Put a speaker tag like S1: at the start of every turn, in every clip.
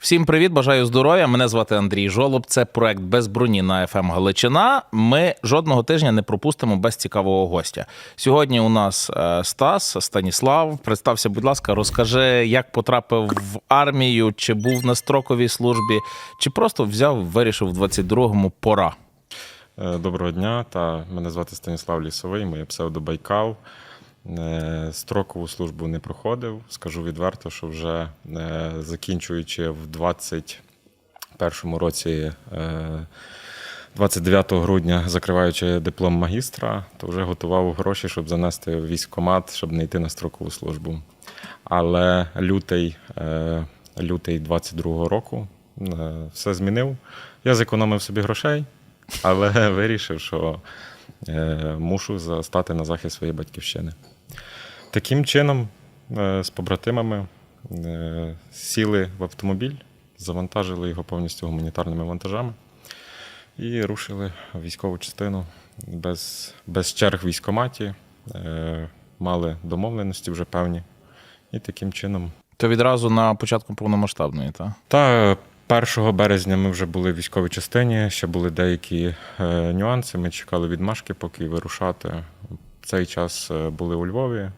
S1: Всім привіт, бажаю здоров'я. Мене звати Андрій Жолоб. Це проект без броні на ФМ Галичина. Ми жодного тижня не пропустимо без цікавого гостя. Сьогодні у нас е, Стас Станіслав. Представся, будь ласка, розкажи, як потрапив в армію, чи був на строковій службі, чи просто взяв, вирішив в 22-му пора.
S2: Е, Доброго дня. Та мене звати Станіслав Лісовий, моє псевдо Байкал. Е, Строкову службу не проходив. Скажу відверто, що вже е, закінчуючи в 21 році, е, 29 грудня, закриваючи диплом магістра, то вже готував гроші, щоб занести військкомат, щоб не йти на строкову службу. Але лютий, е, лютий 22 року е, все змінив. Я зекономив собі грошей, але вирішив, що е, мушу стати на захист своєї батьківщини. Таким чином, е, з побратимами е, сіли в автомобіль, завантажили його повністю гуманітарними вантажами і рушили в військову частину без, без черг в військкоматі, е, мали домовленості вже певні. І таким чином
S1: То відразу на початку повномасштабної, так?
S2: та 1 березня ми вже були в військовій частині, ще були деякі е, нюанси. Ми чекали відмашки, поки вирушати. Цей час е, були у Львові,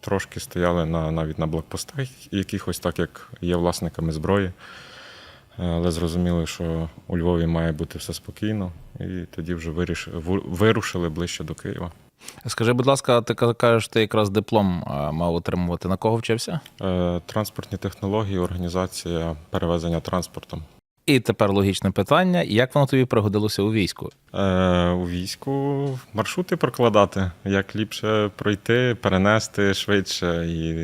S2: трошки стояли на, навіть на блокпостах, якихось так, як є власниками зброї. Але зрозуміли, що у Львові має бути все спокійно, і тоді вже виріш... ву- вирушили ближче до Києва.
S1: Скажи, будь ласка, ти кажеш, ти якраз диплом е, мав отримувати. На кого вчився?
S2: Е, Транспортні технології, організація перевезення транспортом.
S1: І тепер логічне питання: як воно тобі пригодилося у війську?
S2: Е, у війську маршрути прокладати, як ліпше пройти, перенести швидше і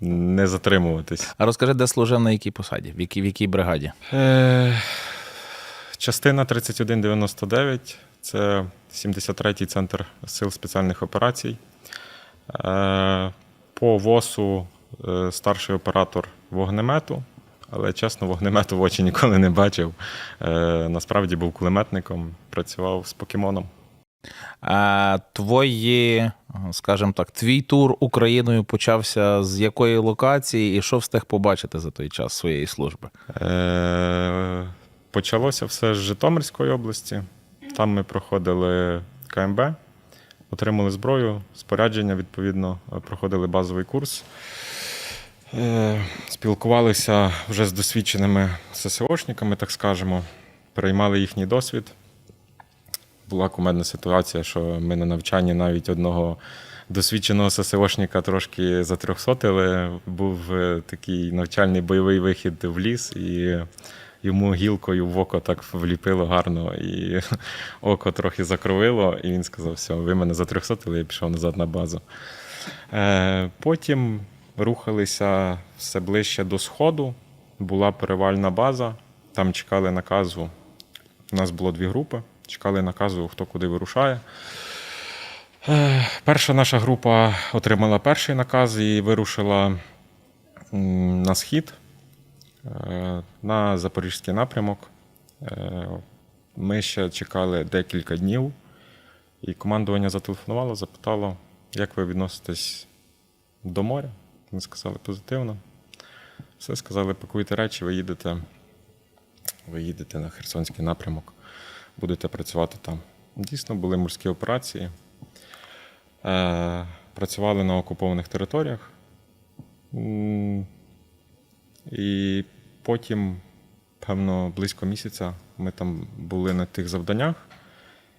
S2: не затримуватись.
S1: А розкажи, де служив на якій посаді, в якій, в якій бригаді?
S2: Е, частина 3199 це 73-й центр сил спеціальних операцій. Е, по ВОСу е, старший оператор вогнемету, але чесно, вогнемету в очі ніколи не бачив. Е, насправді був кулеметником, працював з покемоном.
S1: А твої, скажімо так, твій тур Україною почався з якої локації і що встиг побачити за той час своєї служби?
S2: Е, Почалося все з Житомирської області. Там ми проходили КМБ, отримали зброю, спорядження, відповідно, проходили базовий курс. Е, Спілкувалися вже з досвідченими ССОшниками, так скажемо, переймали їхній досвід. Була кумедна ситуація, що ми на навчанні навіть одного досвідченого ССОшника трошки затрьохсотили. Був е, такий навчальний бойовий вихід в ліс, і йому гілкою в око так вліпило гарно, і око трохи закровило, і він сказав: все, ви мене затрьохсотили, я пішов назад на базу. Е, Потім рухалися все ближче до сходу. Була перевальна база, там чекали наказу. У нас було дві групи. Чекали наказу, хто куди вирушає. Е, Перша наша група отримала перший наказ і вирушила на схід на запорізький напрямок. Е, Ми ще чекали декілька днів, і командування зателефонувало, запитало, як ви відноситесь до моря. Ми сказали позитивно. Все сказали, пакуйте речі, ви їдете, ви їдете на Херсонський напрямок, будете працювати там. Дійсно, були морські операції. Е, працювали на окупованих територіях. І потім, певно, близько місяця ми там були на тих завданнях.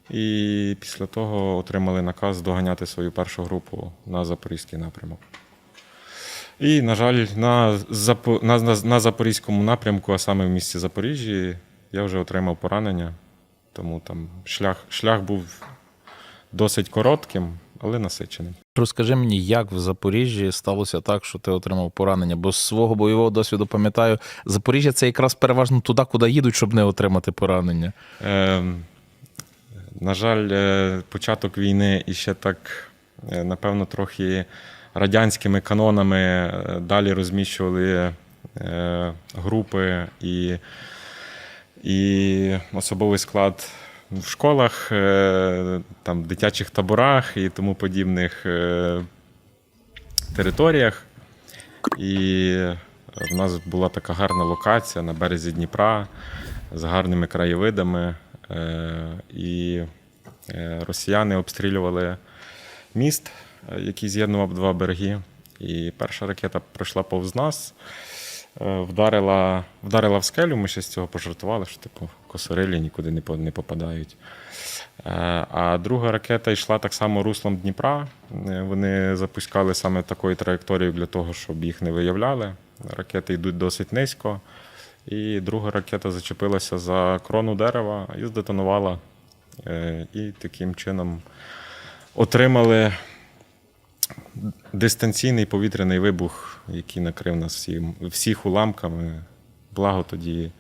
S2: І після того отримали наказ доганяти свою першу групу на Запорізький напрямок. І, на жаль, на, на, на, на Запорізькому напрямку, а саме в місті Запоріжжі, я вже отримав поранення. Тому там шлях, шлях був досить коротким, але насиченим.
S1: Розкажи мені, як в Запоріжжі сталося так, що ти отримав поранення? Бо з свого бойового досвіду пам'ятаю, Запоріжжя це якраз переважно туди, куди їдуть, щоб не отримати поранення.
S2: Е, на жаль, е, початок війни і ще так, е, напевно, трохи радянськими канонами е, далі розміщували групи і, і особовий склад в школах, е, там, дитячих таборах і тому подібних е, територіях. І В нас була така гарна локація на березі Дніпра з гарними краєвидами. Е, І росіяни обстрілювали міст, який з'єднував два береги. І перша ракета пройшла повз нас, вдарила, вдарила в скелю. Ми ще з цього пожартували, що типу косорилі нікуди не не попадають. Е, А друга ракета йшла так само руслом Дніпра. Е, Вони запускали саме такою траєкторією для того, щоб їх не виявляли. Ракети йдуть досить низько. І друга ракета зачепилася за крону дерева і здетонувала. Е, І таким чином отримали дистанційний повітряний вибух, який накрив нас всім, всіх уламками. Благо тоді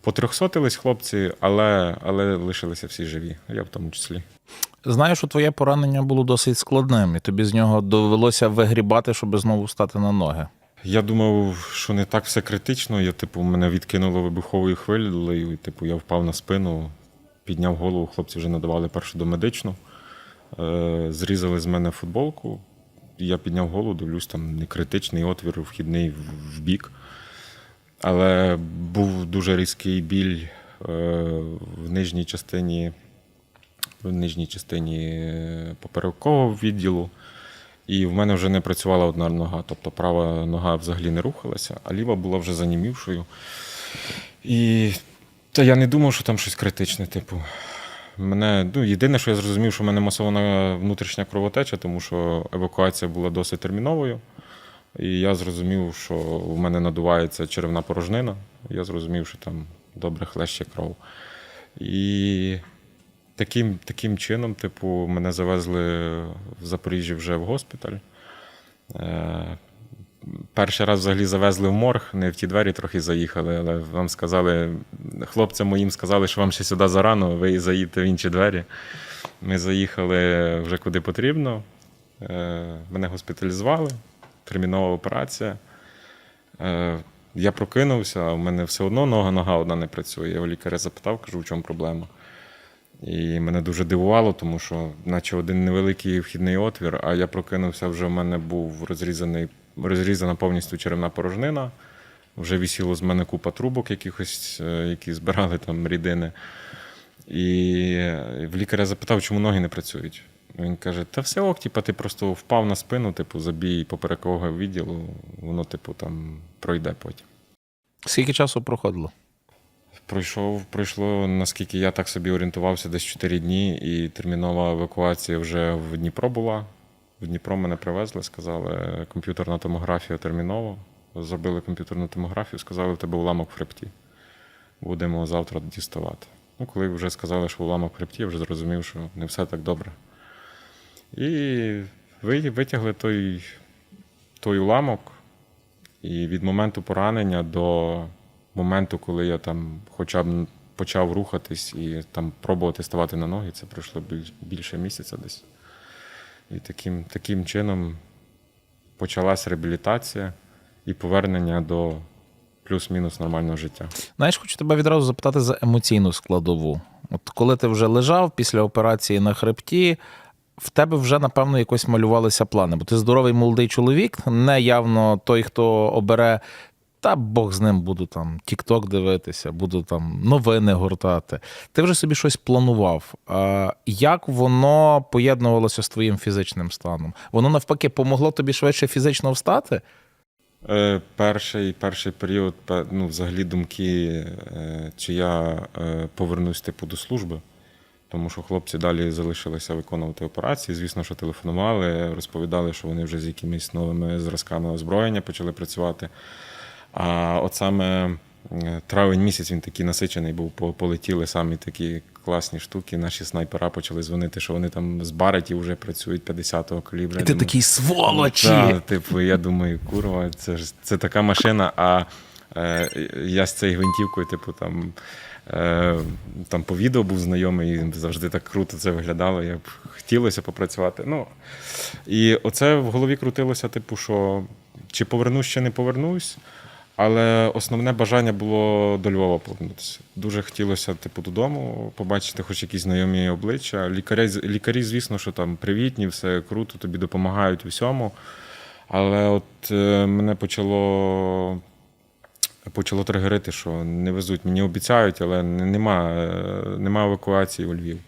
S2: потрьохсотились хлопці, але, але лишилися всі живі, я в тому числі.
S1: Знаю, що твоє поранення було досить складним, і тобі з нього довелося вигрібати, щоб знову стати на ноги.
S2: Я думав, що не так все критично. Я, типу, мене відкинуло вибуховою хвилею, і, типу, я впав на спину, підняв голову, хлопці вже надавали першу домедичну. Е, зрізали з мене футболку. Я підняв голову, дивлюсь, там не критичний отвір, вхідний в- бік. Але був дуже різкий біль е, в нижній частині, в нижній частині е, поперекового відділу. І в мене вже не працювала одна нога, тобто права нога взагалі не рухалася, а ліва була вже занімівшою. І та я не думав, що там щось критичне. Типу, мене, ну, єдине, що я зрозумів, що в мене масована внутрішня кровотеча, тому що евакуація була досить терміновою. І я зрозумів, що в мене надувається черевна порожнина. Я зрозумів, що там добре хлеще кров. І таким, таким чином, типу, мене завезли в Запоріжжі вже в госпіталь. Перший раз взагалі завезли в морг, не в ті двері трохи заїхали, але вам сказали, хлопцям моїм сказали, що вам ще сюди зарано, ви заїдете в інші двері. Ми заїхали вже куди потрібно. Е, Мене госпіталізували, термінова операція. Е, Я прокинувся, а в мене все одно нога, нога одна не працює. Я у лікаря запитав, кажу, в чому проблема. І мене дуже дивувало, тому що, наче один невеликий вхідний отвір, а я прокинувся, вже в мене був розрізаний, розрізана повністю черевна порожнина. Вже висіло з мене купа трубок, якихось, е, які збирали там рідини. І в лікаря запитав, чому ноги не працюють. Він каже: та все ок, типу, ти просто впав на спину, типу, забій поперекового відділу, воно, типу, там пройде потім.
S1: Скільки часу проходило?
S2: Пройшов, пройшло, наскільки я так собі орієнтувався, десь 4 дні, і термінова евакуація вже в Дніпро була. В Дніпро мене привезли, сказали, комп'ютерна томографія терміново. Зробили комп'ютерну томографію, сказали, в тебе уламок в хребті. Будемо завтра діставати. Ну, коли вже сказали, що уламок в хребті, я вже зрозумів, що не все так добре. І ви- витягли той, той уламок, і від моменту поранення до моменту, коли я там хоча б почав рухатись і там пробувати ставати на ноги, це пройшло більше місяця десь. І таким, таким чином почалась реабілітація і повернення до плюс-мінус нормального життя.
S1: Знаєш, хочу тебе відразу запитати за емоційну складову. От коли ти вже лежав після операції на хребті, в тебе вже, напевно, якось малювалися плани, бо ти здоровий молодий чоловік, не явно той, хто обере. Та Бог з ним буду там Тік-Ток дивитися, буду там новини гортати. Ти вже собі щось планував. Як воно поєднувалося з твоїм фізичним станом? Воно навпаки помогло тобі швидше фізично встати?
S2: Е, перший, перший період, ну, взагалі думки, е, чи я е, повернусь типу до служби, тому що хлопці далі залишилися виконувати операції. Звісно, що телефонували, розповідали, що вони вже з якимись новими зразками озброєння почали працювати. А от саме травень місяць він такий насичений був, полетіли самі такі класні штуки. Наші снайпера почали дзвонити, що вони там з Бареті вже працюють 50-го калібра.
S1: І ти такий сволочі!
S2: так, типу, я думаю, курва, це ж це така машина, а е, я з цією гвинтівкою, типу, там, е, там по відео був знайомий, і завжди так круто це виглядало. Я б хотілося попрацювати. Ну, і оце в голові крутилося, типу, що чи повернусь, чи не повернусь. Але основне бажання було до Львова повернутися. Дуже хотілося, типу, додому, побачити хоч якісь знайомі обличчя. Лікарі, лікарі, звісно, що там привітні, все круто, тобі допомагають у всьому. Але от е, мене почало, почало тригерити, що не везуть. Мені обіцяють, але нема, е, нема евакуації у Львів.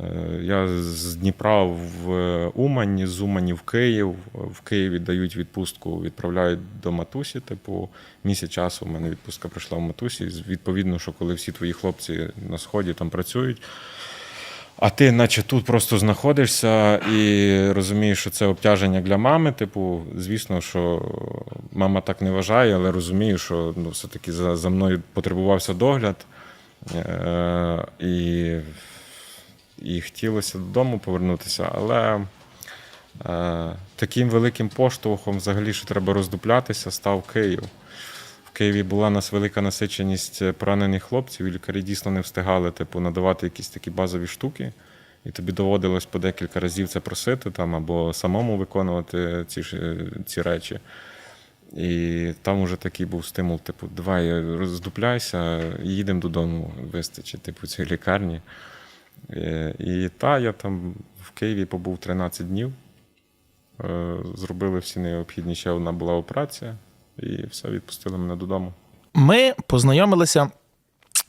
S2: Е, Я з Дніпра в Умань, з Умані в Київ. В Києві дають відпустку, відправляють до матусі. Типу, місяць часу в мене відпустка пройшла в матусі. Відповідно, що коли всі твої хлопці на сході там працюють. А ти, наче тут просто знаходишся і розумієш, що це обтяження для мами. Типу, звісно, що мама так не вважає, але розумію, що ну, все-таки за, за мною потребувався догляд. Е- і, і хотілося додому повернутися, але е- таким великим поштовхом, взагалі, що треба роздуплятися, став Київ. В Києві була нас велика насиченість поранених хлопців, і лікарі дійсно не встигали типу, надавати якісь такі базові штуки. І тобі доводилось по декілька разів це просити там, або самому виконувати ці, ці речі. І там уже такий був стимул: типу, давай роздупляйся, їдемо додому, вистачить, типу, цієї лікарні. Е, І та, я там в Києві побув 13 днів. Е, Зробили всі необхідні, ще одна була операція, і все, відпустили мене додому.
S1: Ми познайомилися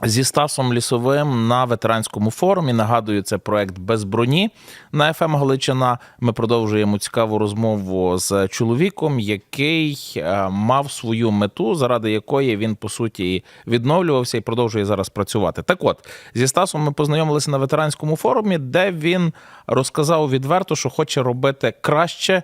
S1: зі Стасом Лісовим на ветеранському форумі. Нагадую, це проект без броні на ФМ Галичина. Ми продовжуємо цікаву розмову з чоловіком, який е, мав свою мету, заради якої він по суті відновлювався і продовжує зараз працювати. Так от зі Стасом ми познайомилися на ветеранському форумі, де він розказав відверто, що хоче робити краще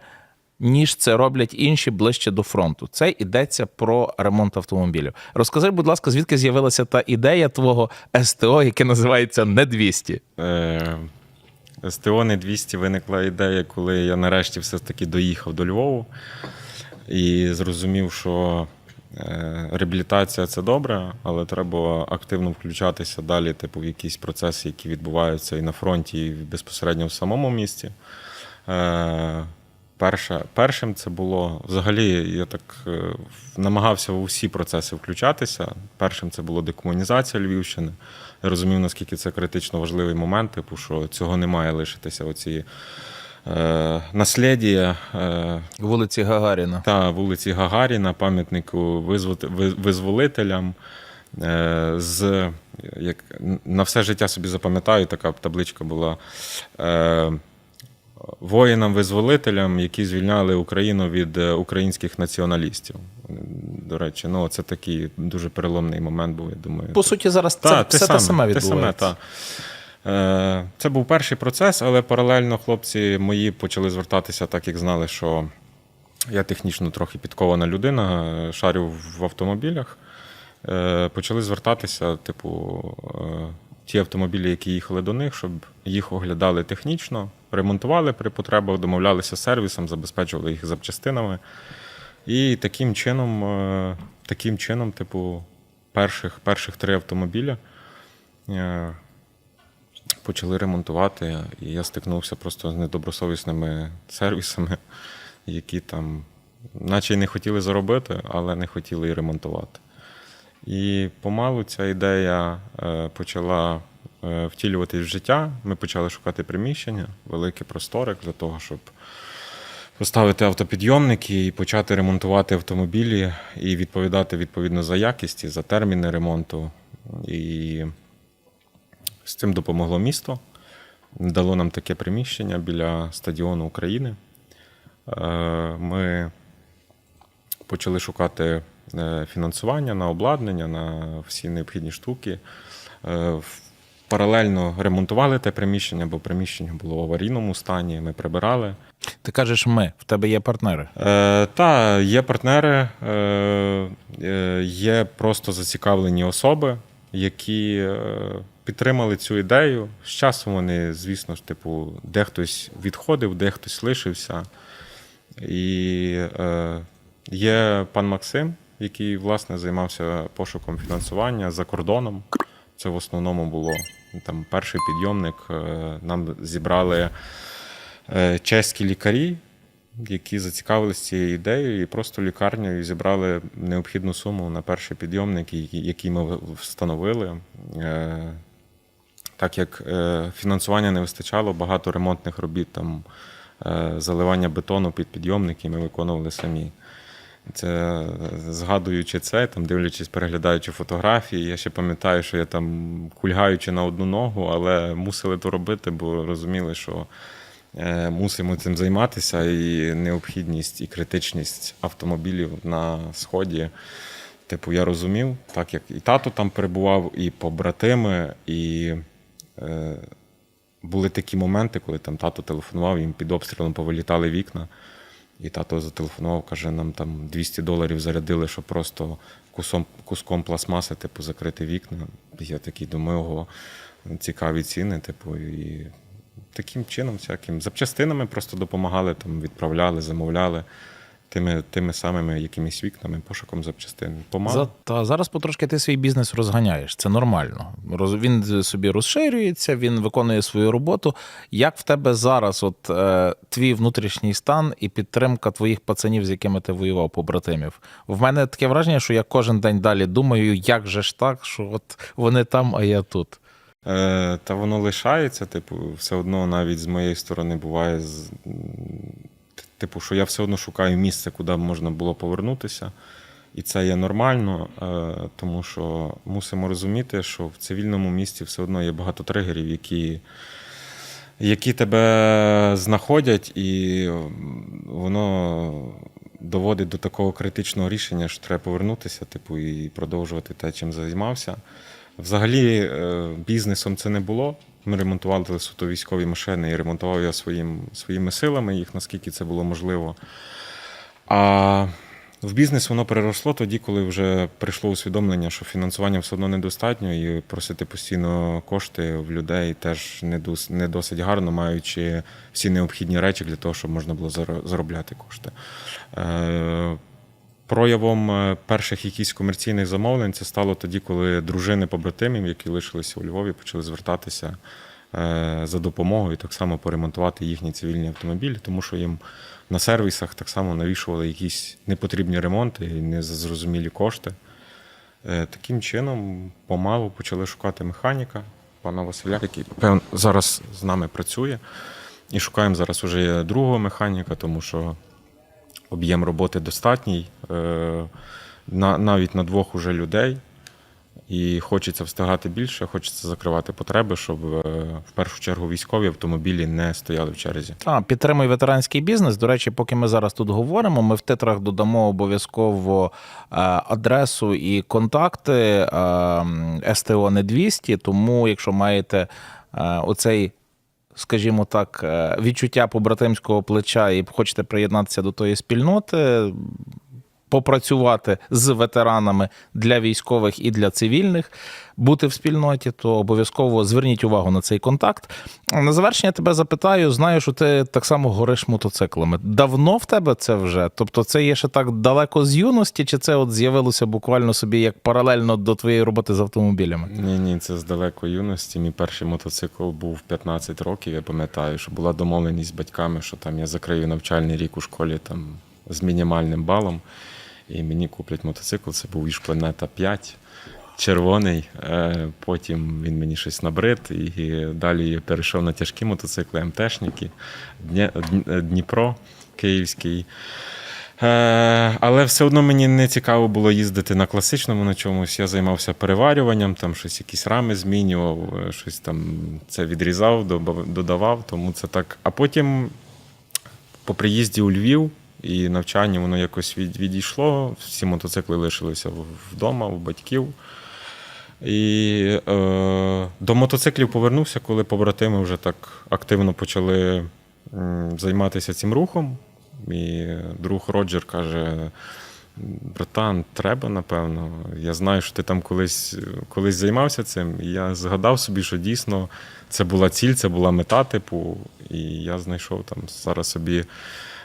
S1: ніж це роблять інші ближче до фронту. Це йдеться про ремонт автомобілів. Розкажи, будь ласка, звідки з'явилася та ідея твого СТО, яке називається не 200?
S2: Е, СТО не 200 виникла ідея, коли я нарешті все ж таки доїхав до Львову і зрозумів, що е, реабілітація це добре, але треба активно включатися далі, типу, в якісь процеси, які відбуваються і на фронті, і безпосередньо в самому місті. Перше, першим це було взагалі, я так е, намагався у всі процеси включатися. Першим це було декомунізація Львівщини. Я розумів, наскільки це критично важливий момент, типу, що цього не має лишитися оці е, наслідія е,
S1: Вулиці Гагаріна.
S2: та вулиці Гагаріна, пам'ятнику визволителям. Е, з, як, на все життя собі запам'ятаю, така табличка була. Е, Воїнам-визволителям, які звільняли Україну від е, українських націоналістів. До речі, ну це такий дуже переломний момент був, я думаю.
S1: По суті, зараз це
S2: Та,
S1: все те саме
S2: те саме,
S1: відбувається.
S2: та. Е, Це був перший процес, але паралельно хлопці мої почали звертатися, так як знали, що я технічно трохи підкована людина, е, шарю в автомобілях. Почали звертатися, типу, ті автомобілі, які їхали до них, щоб їх оглядали технічно, ремонтували при потребах, домовлялися з сервісом, забезпечували їх запчастинами. І таким чином, е, таким чином, типу, перших, перших три автомобіля е, почали ремонтувати, і я стикнувся просто з недобросовісними сервісами, які там, наче й не хотіли заробити, але не хотіли і ремонтувати. І помалу ця ідея е, почала е, втілюватись в життя. Ми почали шукати приміщення, великі простори для того, щоб поставити автопідйомники і почати ремонтувати автомобілі і відповідати відповідно за якість і за терміни ремонту. І з цим допомогло місто. Дало нам таке приміщення біля стадіону України. Е, Ми почали шукати фінансування на обладнання, на всі необхідні штуки. Е, Паралельно ремонтували те приміщення, бо приміщення було в аварійному стані. Ми прибирали.
S1: Ти кажеш, ми, в тебе є партнери.
S2: Е, та, є партнери, е, е, є просто зацікавлені особи, які е, підтримали цю ідею. З часом вони, звісно ж, типу, де хтось відходив, де хтось лишився. І е, є пан Максим, який власне займався пошуком фінансування за кордоном. Це в основному було там перший підйомник. Е, нам зібрали е, чеські лікарі, які зацікавилися цією ідеєю, і просто лікарнею зібрали необхідну суму на перший підйомник, який ми встановили. Е, Так як фінансування не вистачало, багато ремонтних робіт там заливання бетону під підйомники ми виконували самі. Це е, згадуючи це, там дивлячись, переглядаючи фотографії, я ще пам'ятаю, що я там кульгаючи на одну ногу, але мусили то робити, бо розуміли, що е, мусимо цим займатися, і необхідність і критичність автомобілів на сході. Типу, я розумів, так як і тато там перебував, і побратими, і е, були такі моменти, коли там тато телефонував, їм під обстрілом повилітали вікна. І тато зателефонував, каже, нам там 200 доларів зарядили, щоб просто кусом, куском пластмаси, типу, закрити вікна. Я такий думаю, ого, цікаві ціни, типу, і таким чином, всяким запчастинами просто допомагали, там, відправляли, замовляли тими, тими самими якимись вікнами, пошуком запчастин. Помалу.
S1: За, та зараз потрошки ти свій бізнес розганяєш. Це нормально. Роз, він собі розширюється, він виконує свою роботу. Як в тебе зараз, от е, твій внутрішній стан і підтримка твоїх пацанів, з якими ти воював, побратимів? В мене таке враження, що я кожен день далі думаю, як же ж так, що от вони там, а я тут.
S2: Е, та воно лишається, типу, все одно навіть з моєї сторони буває, типу, що я все одно шукаю місце, куди б можна було повернутися. І це є нормально, е, тому що мусимо розуміти, що в цивільному місті все одно є багато тригерів, які, які тебе знаходять, і воно доводить до такого критичного рішення, що треба повернутися, типу, і продовжувати те, чим займався. Взагалі, е, бізнесом це не було. Ми ремонтували суто військові машини і ремонтував я своїм, своїми силами їх, наскільки це було можливо. А в бізнес воно переросло тоді, коли вже прийшло усвідомлення, що фінансування все одно недостатньо, і просити постійно кошти в людей теж не, дос- не досить гарно, маючи всі необхідні речі для того, щоб можна було заробляти кошти. Проявом е, перших якихось комерційних замовлень це стало тоді, коли дружини побратимів, які лишилися у Львові, почали звертатися е, за допомогою так само поремонтувати їхні цивільні автомобілі, тому що їм на сервісах так само навішували якісь непотрібні ремонти і незрозумілі кошти. Е, Таким чином, помалу почали шукати механіка пана Василя, який певно зараз з нами працює. І шукаємо зараз уже другого механіка, тому що об'єм роботи достатній, е, на, навіть на двох уже людей. І хочеться встигати більше, хочеться закривати потреби, щоб е, в першу чергу військові автомобілі не стояли в черзі.
S1: А, підтримуй ветеранський бізнес. До речі, поки ми зараз тут говоримо, ми в титрах додамо обов'язково е, адресу і контакти е, СТО не 200, тому якщо маєте оцей. Скажімо так, е, відчуття побратимського плеча і хочете приєднатися до тої спільноти, попрацювати з ветеранами для військових і для цивільних, бути в спільноті, то обов'язково зверніть увагу на цей контакт. На завершення тебе запитаю: знаю, що ти так само гориш мотоциклами. Давно в тебе це вже? Тобто, це є ще так далеко з юності, чи це от з'явилося буквально собі як паралельно до твоєї роботи з автомобілями?
S2: Ні, ні, це з далекої юності. Мій перший мотоцикл був в 15 років. Я пам'ятаю, що була домовленість з батьками, що там я закрию навчальний рік у школі там з мінімальним балом. І мені куплять мотоцикл. Це був Ішпланета 5, червоний. Е, Потім він мені щось набрид, і далі я перейшов на тяжкі мотоцикли, МТшники, Дніпро Київський. Е, але все одно мені не цікаво було їздити на класичному на чомусь. Я займався переварюванням, там щось якісь рами змінював, е, щось там це відрізав, додавав. Тому це так. А потім по приїзді у Львів і навчанні воно якось від, відійшло. Всі мотоцикли лишилися вдома, у батьків. І е, до мотоциклів повернувся, коли побратими вже так активно почали займатися цим рухом. І друг Роджер каже: братан, треба, напевно. Я знаю, що ти там колись, колись займався цим. І я згадав собі, що дійсно це була ціль, це була мета, типу, і я знайшов там зараз собі.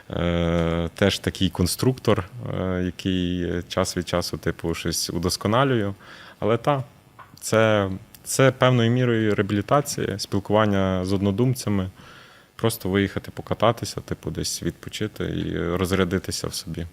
S2: Е, теж такий конструктор, е, який час від часу, типу, щось удосконалюю. Але так, це, це певною мірою реабілітація, спілкування з однодумцями, просто виїхати покататися, типу, десь відпочити і розрядитися в собі.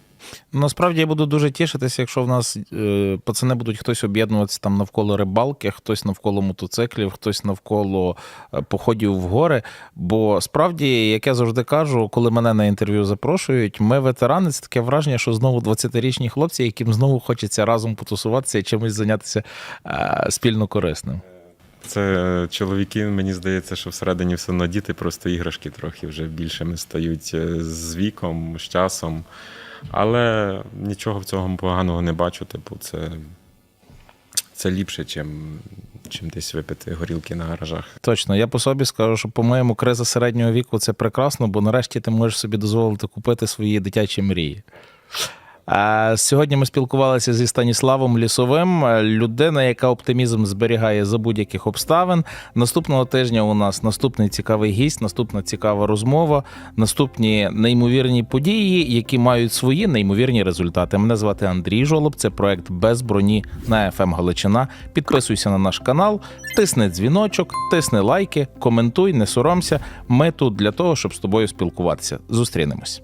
S1: Насправді я буду дуже тішитися, якщо в нас е, пацани будуть хтось об'єднуватися там навколо рибалки, хтось навколо мотоциклів, хтось навколо е, походів в гори. Бо справді, як я завжди кажу, коли мене на інтерв'ю запрошують, ми ветерани, це таке враження, що знову 20-річні хлопці, яким знову хочеться разом потусуватися і чимось зайнятися е, спільно корисним.
S2: Це чоловіки, мені здається, що всередині все одно діти, просто іграшки трохи вже більшими стають е, з віком, з часом. Але нічого в цьому поганого не бачу. Типу, це, це ліпше, чим, чим десь випити горілки на гаражах.
S1: Точно, я по собі скажу, що по-моєму криза середнього віку це прекрасно, бо нарешті ти можеш собі дозволити купити свої дитячі мрії. Сьогодні ми спілкувалися зі Станіславом Лісовим, людина, яка оптимізм зберігає за будь-яких обставин. Наступного тижня у нас наступний цікавий гість, наступна цікава розмова, наступні неймовірні події, які мають свої неймовірні результати. Мене звати Андрій Жолоб. Це проект без броні на FM Галичина. Підписуйся на наш канал, тисни дзвіночок, тисни лайки, коментуй, не соромся. Ми тут для того, щоб з тобою спілкуватися. Зустрінемось.